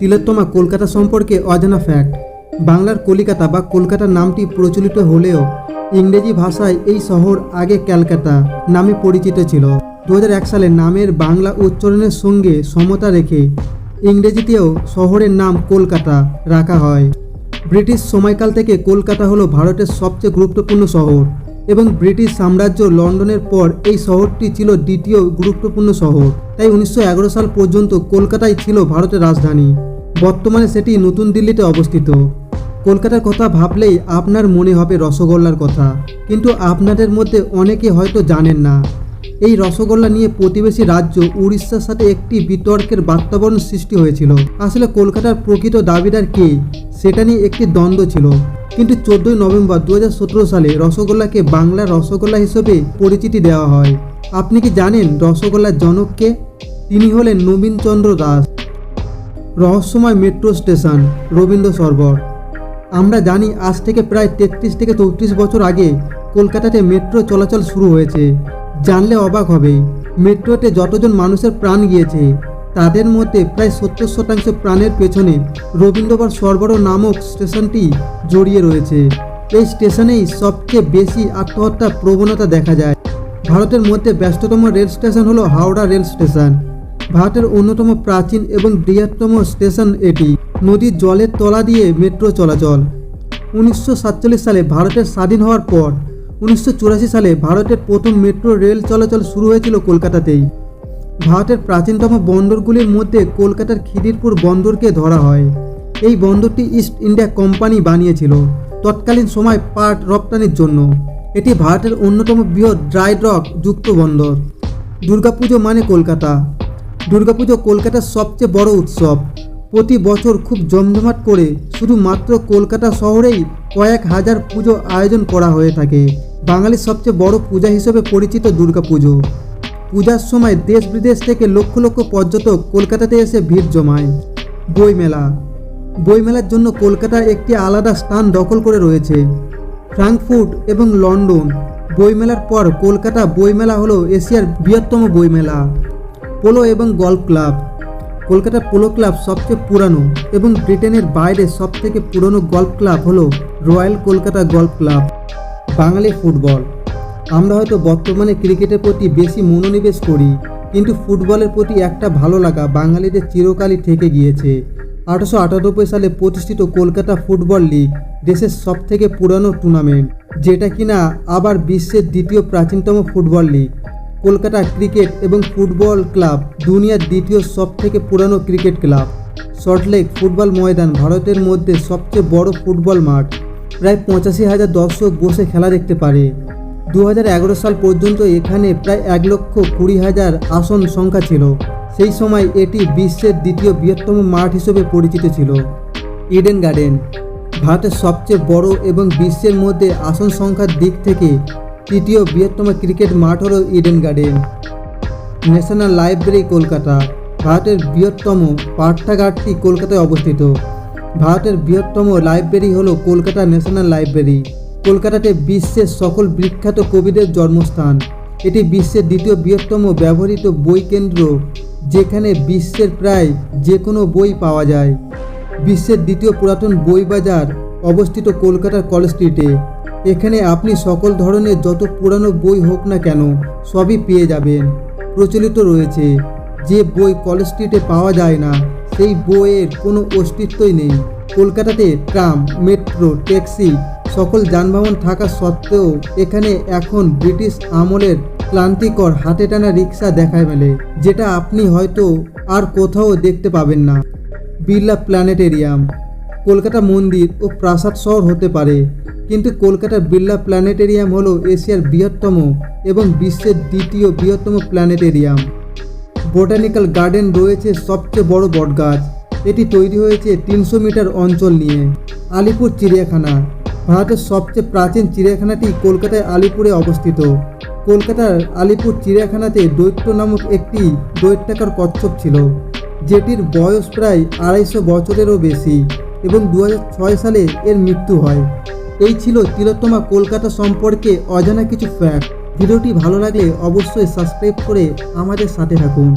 তিলোত্তমা কলকাতা সম্পর্কে অজানা ফ্যাক্ট বাংলার কলিকাতা বা কলকাতার নামটি প্রচলিত হলেও ইংরেজি ভাষায় এই শহর আগে ক্যালকাটা নামে পরিচিত ছিল। দু হাজার এক সালে নামের বাংলা উচ্চারণের সঙ্গে সমতা রেখে ইংরেজিতেও শহরের নাম কলকাতা রাখা হয়। ব্রিটিশ সময়কাল থেকে কলকাতা হলো ভারতের সবচেয়ে গুরুত্বপূর্ণ শহর। এবং ব্রিটিশ সাম্রাজ্য লন্ডনের পর এই শহরটি ছিল দ্বিতীয় গুরুত্বপূর্ণ শহর। তাই উনিশশো এগারো সাল পর্যন্ত কলকাতাই ছিল ভারতের রাজধানী। বর্তমানে সেটি নতুন দিল্লিতে অবস্থিত। কলকাতার কথা ভাবলেই আপনার মনে হবে রসগোল্লার কথা। কিন্তু আপনাদের মধ্যে অনেকে হয়তো জানেন না। এই রসগোল্লা নিয়ে প্রতিবেশী রাজ্য উড়িষ্যার সাথে একটি বিতর্কের বাতাবরণ সৃষ্টি হয়েছিল। আসলে কলকাতার প্রকৃত দাবিদার কে? সেটা নিয়ে একটি দ্বন্দ্ব ছিল। কিন্তু চোদ্দই নভেম্বর দু হাজার সতেরো সালে রসগোল্লাকে বাংলার রসগোল্লা হিসেবে পরিচিতি দেওয়া হয়। আপনি কি জানেন রসগোল্লার জনককে তিনি হলেন নবীনচন্দ্র দাস। রহস্যময় মেট্রো স্টেশন, রবীন্দ্র সরোবর। আমরা জানি আজ থেকে প্রায় তেত্রিশ থেকে চৌত্রিশ বছর আগে কলকাতাতে মেট্রো চলাচল শুরু হয়েছে। জানলে অবাক হবে, মেট্রোতে যতজন মানুষের প্রাণ গিয়েছে তাদের মধ্যে প্রায় সত্তর শতাংশ প্রাণের পেছনে রবীন্দ্রবার সরবরাহ নামক স্টেশনটি জড়িয়ে রয়েছে। এই স্টেশনেই সবচেয়ে বেশি আত্মহত্যার প্রবণতা দেখা যায়। ভারতের মধ্যে ব্যস্ততম রেল স্টেশন হলো হাওড়া রেল স্টেশন। ভারতের অন্যতম প্রাচীন এবং বৃহত্তম স্টেশন এটি। নদীর জলের তলা দিয়ে মেট্রো চলাচল। উনিশশো সাতচল্লিশ সালে ভারতের স্বাধীন হওয়ার পর, উনিশশো চুরাশি সালে ভারতের প্রথম মেট্রো রেল চলাচল শুরু হয়েছিল কলকাতাতেই। ভারতের প্রাচীনতম বন্দরগুলির মধ্যে কলকাতার খিদিরপুর বন্দরকে ধরা হয়। এই বন্দরটি ইস্ট ইন্ডিয়া কোম্পানি বানিয়েছিল তৎকালীন সময় পাট রপ্তানির জন্য। এটি ভারতের অন্যতম বৃহৎ ড্রাই ডক যুক্ত বন্দর। দুর্গাপুজো মানে কলকাতা। দুর্গাপুজো কলকাতার সবচেয়ে বড় উৎসব। প্রতি বছর খুব জমজমাট করে শুধুমাত্র কলকাতা শহরেই কয়েক হাজার পুজো আয়োজন করা হয়ে থাকে। বাঙালির সবচেয়ে বড় পূজা হিসেবে পরিচিত দুর্গাপুজো। পূজার সময় দেশ বিদেশ থেকে লক্ষ লক্ষ পর্যটক কলকাতাতে এসে ভিড় জমায়। বইমেলা। বইমেলার জন্য কলকাতা একটি আলাদা স্থান দখল করে রয়েছে। ফ্রাঙ্কফুর্ট এবং লন্ডন। বইমেলার পর কলকাতা বইমেলা হলো এশিয়ার বৃহত্তম বইমেলা। পোলো এবং golf club. Kolkata polo club সবচেয়ে পুরানো এবং ব্রিটেনের বাইরে সবথেকে পুরনো গল্ফ ক্লাব হলো রয়্যাল কলকাতা গল্ফ ক্লাব। বাঙালি ফুটবল। আমরা হয়তো বর্তমানে ক্রিকেটের প্রতি বেশি মনোনিবেশ করি, কিন্তু ফুটবলের প্রতি একটা ভালো লাগা বাঙালিদের চিরকালই থেকে গিয়েছে। আঠারোশো আটানব্বই সালে প্রতিষ্ঠিত কলকাতা ফুটবল লিগ দেশের সবথেকে পুরানো টুর্নামেন্ট, যেটা কিনা আবার বিশ্বের দ্বিতীয় প্রাচীনতম ফুটবল লিগ। কলকাতা ক্রিকেট এবং ফুটবল ক্লাব দুনিয়ার দ্বিতীয় সবথেকে পুরানো cricket club. Salt Lake football ময়দান ভারতের মধ্যে সবচেয়ে বড় ফুটবল মাঠ। প্রায় পঁচাশি হাজার দর্শক বসে খেলা দেখতে পারে। দু হাজার এগারো সাল পর্যন্ত এখানে প্রায় এক লক্ষ কুড়ি হাজার আসন সংখ্যা ছিল। সেই সময় এটি বিশ্বের দ্বিতীয় বৃহত্তম মাঠ হিসেবে পরিচিত ছিল। ইডেন গার্ডেন ভারতের সবচেয়ে বড় এবং বিশ্বের মধ্যে আসন সংখ্যার দিক থেকে তৃতীয় বৃহত্তম ক্রিকেট মাঠ হল Eden Garden national library Kolkata, ভারতের বৃহত্তম পাঠাগারটি কলকাতায় অবস্থিত। ভারতের বৃহত্তম লাইব্রেরি হল কলকাতা ন্যাশনাল লাইব্রেরি কলকাতাতে বিশ্বের সকল বিখ্যাত কবিদের জন্মস্থান। এটি বিশ্বের দ্বিতীয় বৃহত্তম ব্যবহৃত বই কেন্দ্র, যেখানে বিশ্বের প্রায় যে কোনো বই পাওয়া যায়। বিশ্বের দ্বিতীয় পুরাতন বই বাজার অবস্থিত কলকাতার কলেজ স্ট্রিটে। এখানে আপনি সকল ধরনের যত পুরানো বই হোক না কেন, সবই পেয়ে যাবেন। প্রচলিত রয়েছে। যে বই কলেজ স্ট্রিটে পাওয়া যায় না, সেই বইয়ের কোনো অস্তিত্বই নেই। কলকাতাতে ট্রাম, মেট্রো, ট্যাক্সি সকল যানবাহন থাকা সত্ত্বেও এখানে এখন ব্রিটিশ আমলের ক্লান্তিকর হাতে টানা রিক্সা দেখায় মেলে যেটা আপনি হয়তো আর কোথাও দেখতে পাবেন না। বিড়লা প্ল্যানেটেরিয়াম। কলকাতা মন্দির ও প্রাসাদ শহর হতে পারে, কিন্তু কলকাতার বিড়লা প্ল্যানেটেরিয়াম হলো এশিয়ার বৃহত্তম এবং বিশ্বের দ্বিতীয় বৃহত্তম প্ল্যানেটেরিয়াম। বোটানিক্যাল গার্ডেন রয়েছে সবচেয়ে বড় বটগাছ। এটি তৈরি হয়েছে তিনশো মিটার অঞ্চল নিয়ে। আলিপুর চিড়িয়াখানা। ভারতের সবচেয়ে প্রাচীন চিড়িয়াখানাটি কলকাতায় আলিপুরে অবস্থিত। কলকাতার আলিপুর চিড়িয়াখানাতে দৈত্য নামক একটি দৈত্যাকার কচ্ছপ ছিল, যেটির বয়স প্রায় আড়াইশো বছরেরও বেশি এবং দু হাজার ছয় সালে এর মৃত্যু হয়। এই ছিল তিলোত্তমা কলকাতা সম্পর্কে অজানা কিছু ফ্যাক্ট ভিডিওটি ভালো লাগলে অবশ্যই সাবস্ক্রাইব করে আমাদের সাথে থাকুন।